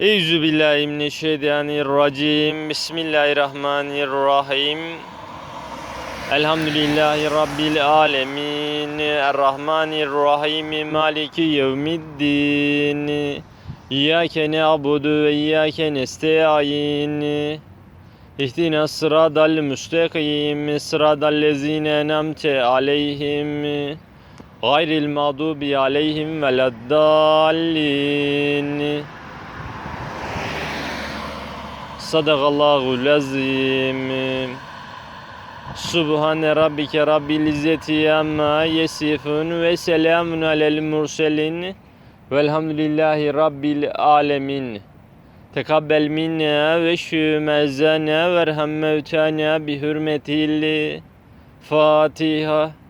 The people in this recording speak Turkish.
Eyüzü billahi mineşşeytanirracim. Bismillahirrahmanirrahim. Elhamdülillahi Rabbil alemin. Errahmanirrahim. Maliki yevmiddin. İyyâke ne'abudu ve iyyâke nesta'in. İhdina sıradal müstakim. Sıradal lezine enamte aleyhim. Gayril mağdubi aleyhim veleddallin. Sadakallahu lazim. Subhane rabbike rabbil izzeti amma yesifun ve selamun alel murselin. Velhamdülillahi rabbil alemin. Tekabbel minna ve şümezana verham mevtana bi hürmetil Fatiha.